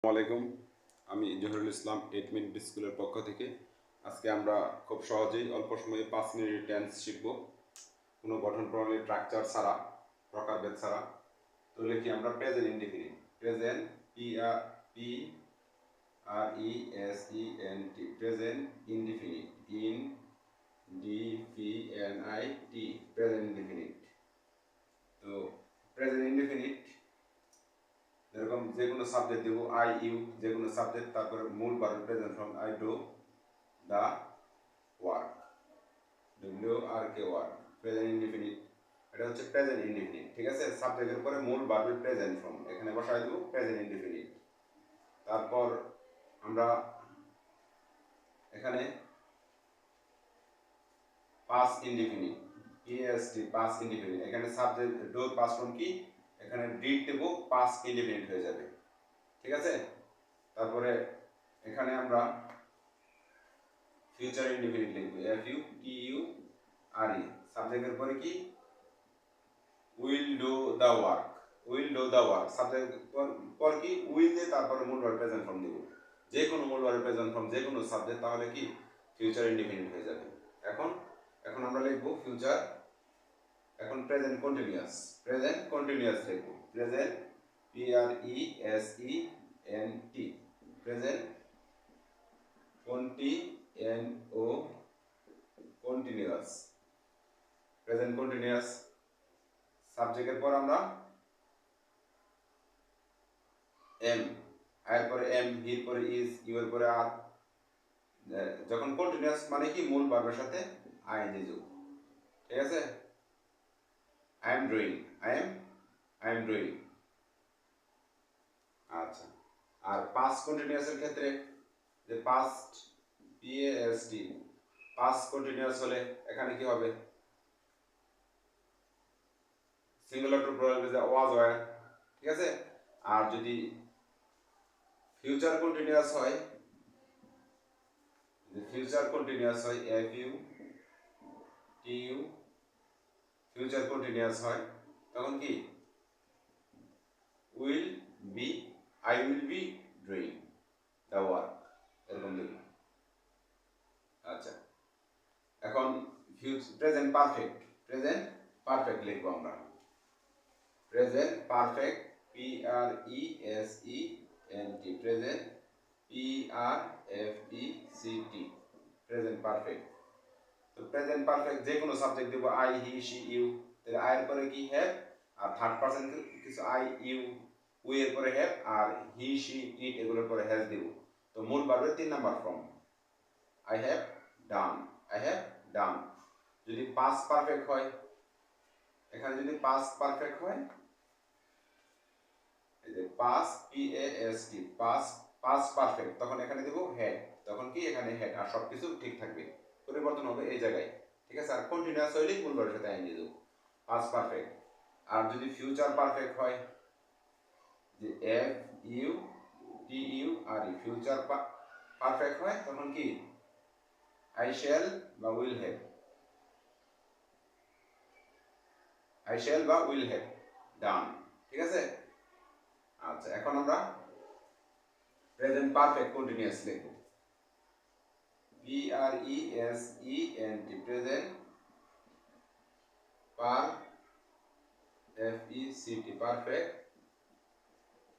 আসসালামু আলাইকুম। আমি জহিরুল ইসলাম এইট মিনিট স্কুলের পক্ষ থেকে। আজকে আমরা খুব সহজেই অল্প সময়ে পাঁচ মিনিট টেন্স শিখব। কোনো গঠন প্রণালী স্ট্রাকচার ছাড়া প্রকারভেদ ছাড়া। তো লিখি আমরা present indefinite present P R P R E S E N T present indefinite in D P N I T present indefinite তো প্রেজেন্ট ইনডিফিনিট এরকম যে কোনো সাবজেক্ট দেবো আই ইউ যে কোনো সাবজেক্ট তারপরে মূল বারের present form I do the work W R K work present indefinite এটা হচ্ছে প্রেজেন্ট ইনডিফিনিট ঠিক আছে? সাবজেক্টের পরে মূল বারের প্রেজেন্ট ফর্ম এখানে বসাই দেবো প্রেজেন্ট ইনডিফিনিট তারপর আমরা এখানে past indefinite PST past indefinite এখানে সাবজেক্ট ডো পাস ফর্ম কি? এখানে ডিড দেব পাস ইন্ডিপেন্ডেন্ট হয়ে যাবে। ঠিক আছে? তারপরে এখানে আমরা ফিউচার ইন্ডিপেন্ডেন্ট লিখব। F U T U R E সাবজেক্টের পরে কি? Will do the work will do the work subject পর কি? উইল দিয়ে তারপরে মূল ভার্ব প্রেজেন্ট ফর্ম দেব। যে কোনো মূল ভার্ব প্রেজেন্ট ফর্ম যে কোনো সাবজেক্ট তাহলে কি? ফিউচার ইন্ডিপেন্ডেন্ট হয়ে যাবে। এখন এখন আমরা লিখব ফিউচার এখন প্রেজেন্ট কন্টিনিউয়াস প্রেজেন্ট কন্টিনিউয়াস লিখব present P R E S E N T present conti N O continuous present continuous সাবজেক্টের পর আমরা এম এর পরে এম হির পরে ইজ ইউ এর পরে আর যখন কন্টিনিউয়াস মানে কি মূল ভার্বের সাথে আইএনজি যোগ, ঠিক আছে? I am doing. I am? I am doing. আচ্ছা। আর পাস্ট কন্টিনিউয়াসের ক্ষেত্রে যে পাস্ট পিএএসটি পাস্ট কন্টিনিউয়াস হলে এখানে কি হবে? সিঙ্গুলার টু প্লুরাল যে ওয়াজ হয়। ঠিক আছে? আর যদি ফিউচার কন্টিনিউয়াস হয় ফিউচার কন্টিনিউয়াস হয় F U T U future continuous হয়, তখন কি? Will be I will be doing the work এরকম দেখব আচ্ছা। এখন প্রেজেন্ট পারফেক্ট প্রেজেন্ট পারফেক্ট লিখব আমরা। Present perfect P R E S E N T present P R F E C T present perfect তো প্রেজেন্ট পারফেক্ট যে কোনো subject দেবো আই হি সি ইউ তাহলে এর পরে কি হ্যাভ আর থার্ড পার্সন কিছু আই ইউ উই এর পরে হ্যাভ আর হি সি ইট এগুলোর পরে হ্যাজ দেব। তো মূল ভার্বের তিন number form I have done I have done যদি পাস পারফেক্ট হয়, এখানে যদি পাস পারফেক্ট হয়, এই যে past P A S T past past perfect তখন এখানে দেব হেড তখন কি? এখানে হেড আর সবকিছু ঠিক থাকবে। পরিবর্তন হবে এই জায়গায়। ঠিক আছে? আর কন্টিনিউয়াস হইলে মূল ভার্বের সাথে আইন দিয়ে দেবো? পাস পারফেক্ট আর যদি ফিউচার পারফেক্ট হয়, যে F U T U R E future perfect হয়, তখন কি? আই শ্যাল বা উইল হ্যাভ আই শ্যাল বা উইল হ্যাভ ডান ঠিক আছে? আচ্ছা এখন আমরা প্রেজেন্ট পারফেক্ট কন্টিনিউয়াস লিখব। P R E S E N T present par F E C T, perfect.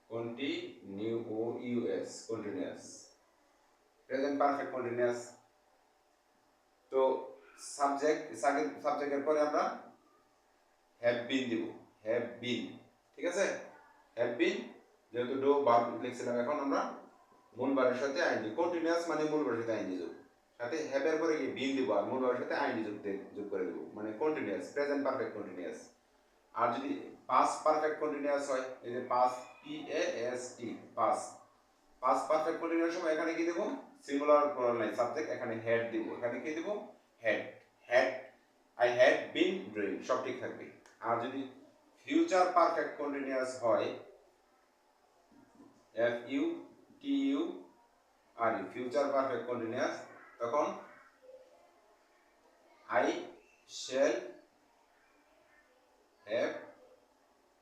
Continuous continuous. Present perfect, continuous. তো subject সাবজেক্টের পরে আমরা হ্যাভ বিন দিব। হ্যাভ বিন ঠিক আছে? হ্যাভ বিন যেহেতু ডো ভার্ব লিখছিলাম, এখন আমরা মূল বারের সাথে আইনজি কন্টিনিউয়াস মানে মূল বারের সাথে আইনজি যোগ সাথে হ্যাপের পরে কি বিল দিব আর মূল ভাবের সাথে আইনি যোগ যোগ করে দেবো। মানে কন্টিনিউয়াস প্রেজেন্ট পারফেক্ট কন্টিনিউয়াস আর যদি পাস পারফেক্ট কন্টিনিউয়াস হয়, এই যে past P A S T past past perfect continuous সময় এখানে কি দেবো? সিঙ্গুলার প্রোনাউন সাবজেক্ট এখানে হেড দিব। এখানে কি দেবো? Had had I had been doing সব ঠিক থাকবে। আর যদি ফিউচার পারফেক্ট কন্টিনিউয়াস হয় F U T U R future perfect continuous তখন I shall have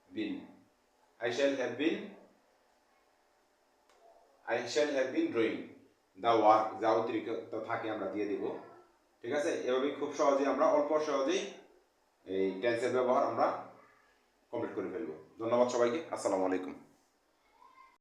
been I shall have been I shall have been drawing the work যা অতিরিক্ত থাকে আমরা দিয়ে দিব। ঠিক আছে? এভাবেই খুব সহজেই আমরা, অল্প সহজেই এই টেন্সের ব্যবহার আমরা কমপ্লিট করে ফেলব। ধন্যবাদ সবাইকে। আসসালামু আলাইকুম।